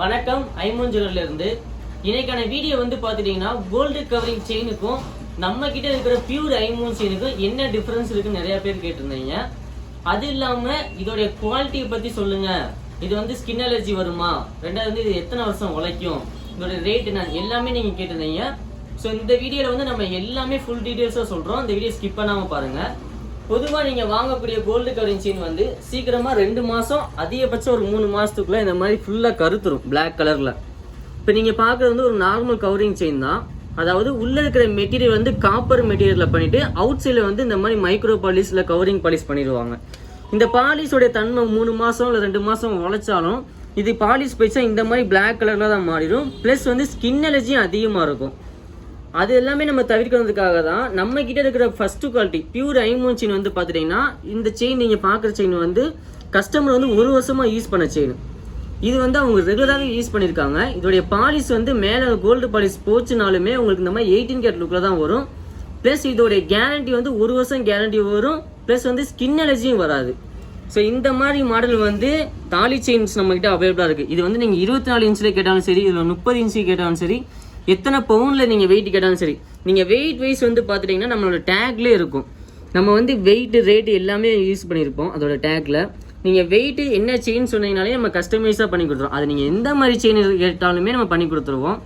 வணக்கம் ஐமோஞ்சூரில் இருந்து இன்னைக்கான வீடியோ வந்து பார்த்துட்டிங்கன்னா கோல்டு கவரிங் செயினுக்கும் நம்ம கிட்ட இருக்கிற பியூர் ஐமோன் செயினுக்கும் என்ன டிஃபரன்ஸ் இருக்குன்னு நிறைய பேர் கேட்டிருந்தீங்க. அது இல்லாம இதோடைய குவாலிட்டியை பத்தி சொல்லுங்க. இது வந்து ஸ்கின் அலர்ஜி வருமா? ரெண்டாவது வந்து இது எத்தனை வருஷம் உழைக்கும்? இதோட ரேட் என்ன? எல்லாமே நீங்க கேட்டிருந்தீங்க. ஸோ இந்த வீடியோவில் வந்து நம்ம எல்லாமே ஃபுல் டீட்டெயில்ஸாக சொல்கிறோம் இந்த வீடியோ ஸ்கிப் பண்ணாமல் பாருங்கள் பொதுவாக நீங்கள் வாங்கக்கூடிய கோல்டு கவரிங் செயின் வந்து சீக்கிரமாக ரெண்டு மாதம் அதிகபட்சம் ஒரு மூணு மாதத்துக்குள்ளே இந்த மாதிரி ஃபுல்லாக கருத்துரும் பிளாக் கலரில் இப்போ நீங்கள் பார்க்குறது வந்து ஒரு நார்மல் கவரிங் செயின் தான். அதாவது உள்ளே இருக்கிற மெட்டீரியல் வந்து காப்பர் மெட்டீரியலில் பண்ணிவிட்டு அவுட் சைடில் வந்து இந்த மாதிரி மைக்ரோ பாலிஸில் கவரிங் பாலிஷ் பண்ணிடுவாங்க. இந்த பாலிஷோடைய தன்மை மூணு மாதம் இல்லை ரெண்டு மாதம் உழைச்சாலும் இது பாலிஷ் போயிடுச்சா இந்த மாதிரி பிளாக் கலரில் தான் மாறிடும். ப்ளஸ் வந்து ஸ்கின் அலர்ஜியும் அதிகமாக இருக்கும். அது எல்லாமே நம்ம தவிர்க்கிறதுக்காக தான் நம்ம கிட்ட இருக்கிற ஃபர்ஸ்ட் குவாலிட்டி பியூர் ஐமோன் செயின் வந்து பார்த்துட்டீங்கன்னா இந்த செயின் நீங்கள் பார்க்குற செயின் வந்து கஸ்டமர் வந்து ஒரு வருஷமாக யூஸ் பண்ண செயின் இது வந்து அவங்க ரெகுலராகவே யூஸ் பண்ணியிருக்காங்க இதோடைய பாலிஷ் வந்து மேலே கோல்டு பாலிஷ் போச்சுனாலுமே உங்களுக்கு இந்த மாதிரி எயிட்டீன் கேட் லுக்கில் தான் வரும். ப்ளஸ் இதோடைய கேரண்டி வந்து ஒரு வருஷம் கேரண்டி வரும். ப்ளஸ் வந்து ஸ்கின் அலர்ஜியும் வராது. ஸோ இந்த மாதிரி மாடல் வந்து தாலி செயின்ஸ் நம்மக்கிட்ட அவைலபிளாக இருக்குது இது வந்து நீங்கள் இருபத்தி நாலு இன்ச்சில் கேட்டாலும் சரி இதில் முப்பது இன்ச்சு கேட்டாலும் சரி எத்தனை பவுனில் நீங்கள் வெயிட் கேட்டாலும் சரி நீங்கள் வெயிட் வைஸ் வந்து பார்த்துட்டிங்கன்னா நம்மளோட டேக்லேயே இருக்கும். நம்ம வந்து வெயிட்டு ரேட்டு எல்லாமே யூஸ் பண்ணியிருப்போம் அதோட டேக்கில் நீங்கள் வெயிட்டு என்ன செயின் சொன்னீங்கனாலே நம்ம கஸ்டமைஸாக பண்ணி கொடுத்துருவோம். அது நீங்கள் எந்த மாதிரி செயின் கேட்டாலுமே நம்ம பண்ணி கொடுத்துருவோம்.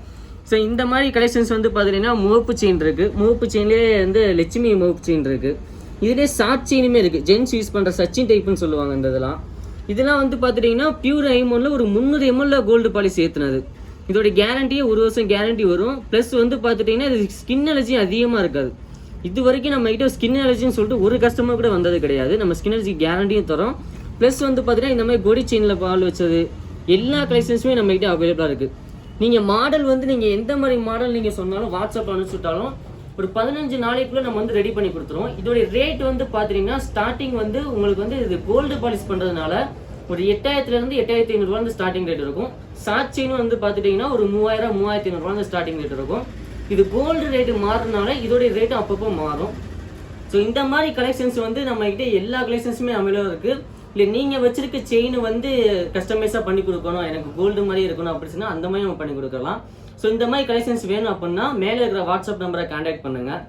ஸோ இந்த மாதிரி கலெக்ஷன்ஸ் வந்து பார்த்துட்டிங்கன்னா முகப்பு செயின் இருக்குது முகப்பு செயின்லேயே வந்து லட்சுமி முகப்பு செயின் இருக்குது இதுலேயே ஷார்ட் செயினுமே இருக்குது ஜென்ஸ் யூஸ் பண்ணுற சச்சின் டைப்புன்னு சொல்லுவாங்க இந்த இதெல்லாம். இதெல்லாம் வந்து பார்த்துட்டிங்கன்னா பியூர் ஐமோனில் ஒரு முந்நூறு எம்எல்ல கோல்டு பாலிஸ் ஏற்றுனது இதோட கேரண்டியே ஒரு வருஷம் கேரண்டி வரும். ப்ளஸ் வந்து பார்த்துட்டிங்கன்னா இது ஸ்கின் அலர்ஜி அதிகமாக இருக்காது. இது வரைக்கும் நம்ம கிட்ட ஸ்கின் அலர்ஜின்னு சொல்லிட்டு ஒரு கஸ்டமர் கூட வந்தது கிடையாது. நம்ம ஸ்கின் அலர்ஜி கேரண்டியும் தரோம். ப்ளஸ் வந்து பார்த்தீங்கன்னா இந்த மாதிரி கொடி செயினில் பால் வச்சது எல்லா கலெக்ஷன்ஸுமே நம்மகிட்ட அவைலபிளாக இருக்குது நீங்கள் மாடல் வந்து நீங்கள் எந்த மாதிரி மாடல் நீங்கள் சொன்னாலும் வாட்ஸ்அப்பில் அனுப்பிச்சுட்டாலும் ஒரு பதினஞ்சு நாளைக்குள்ளே நம்ம வந்து ரெடி பண்ணி கொடுத்துருவோம். இதோடைய ரேட் வந்து பார்த்தீங்கன்னா ஸ்டார்டிங் வந்து உங்களுக்கு வந்து இது கோல்டு பாலிஷ் பண்ணுறதுனால ஒரு எட்டாயிரத்துலேருந்து எட்டாயிரத்தி ஐநூறுரூவா வந்து ஸ்டார்டிங் ரேட் இருக்கும். சாட்சின்னு வந்து பார்த்துட்டிங்கன்னா ஒரு மூவாயிரம் மூவாயிரத்தி ஐநூறுரூவா வந்து ஸ்டார்டிங் ரேட் இருக்கும். இது கோல்டு ரேட்டு மாறுறதுனால இதோடைய ரேட்டும் அப்பப்போ மாறும். ஸோ இந்த மாதிரி கலெக்ஷன்ஸ் வந்து நம்மகிட்ட எல்லா கலெக்ஷன்ஸுமே அவைலபிள் இருக்குது இல்லை நீங்கள் வச்சிருக்க செயின் வந்து கஸ்டமைஸாக பண்ணி கொடுக்கணும். எனக்கு கோல்டு மாதிரி இருக்கணும் அப்படி சொன்னால் அந்த மாதிரி நம்ம பண்ணி கொடுக்கலாம். ஸோ இந்த மாதிரி கலெக்ஷன்ஸ் வேணும் அப்படின்னா மேலே இருக்கிற வாட்ஸ்அப் நம்பரை கான்டாக்ட் பண்ணுங்கள்